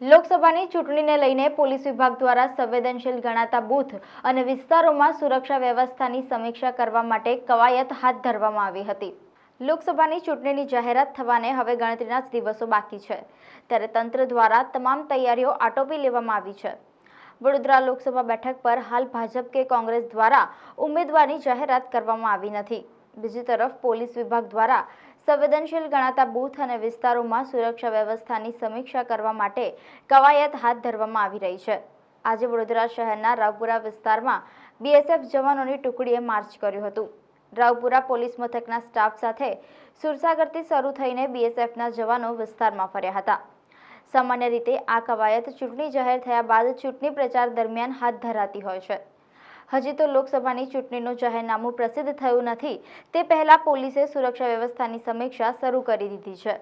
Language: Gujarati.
લોકસભાની ચૂંટણીને લઈને પોલીસ વિભાગ દ્વારા સંવેદનશીલ ગણાતા બૂથ અને વિસ્તારોમાં સુરક્ષા વ્યવસ્થાની સમીક્ષા કરવા માટે કવાયત હાથ ધરવામાં આવી હતી. લોકસભાની ચૂંટણીની જાહેરાત થવાને હવે ગણતરીના દિવસો બાકી છે. ત્યારે તંત્ર દ્વારા તમામ તૈયારીઓ આટોપી લેવામાં આવી છે. વડોદરા લોકસભા બેઠક પર હાલ ભાજપ કે કોંગ્રેસ દ્વારા ઉમેદવારની જાહેરાત કરવામાં આવી નથી. બીજી તરફ પોલીસ વિભાગ દ્વારા સંવેદનશીલ ગણાતા બૂથ અને વિસ્તારોમાં સુરક્ષા વ્યવસ્થાની સમીક્ષા કરવા માટે કવાયત હાથ ધરવામાં આવી રહી છે. આજે વડોદરા શહેરના રાવપુરા વિસ્તારમાં બીએસએફ જવાનોની ટુકડીએ માર્ચ કર્યું હતું. રાવપુરા પોલીસ મથકના સ્ટાફ સાથે સુરસાગરથી શરૂ થઈને બીએસએફના જવાનો વિસ્તારમાં ફર્યા હતા. સામાન્ય રીતે આ કવાયત ચૂંટણી જાહેર થયા બાદ ચૂંટણી પ્રચાર દરમિયાન હાથ ધરાતી હોય છે. હજી તો લોકસભાની ચૂંટણીનું જાહેરનામું પ્રસિદ્ધ થયું નથી. તે પહેલા પોલીસે સુરક્ષા વ્યવસ્થાની સમીક્ષા શરૂ કરી દીધી છે.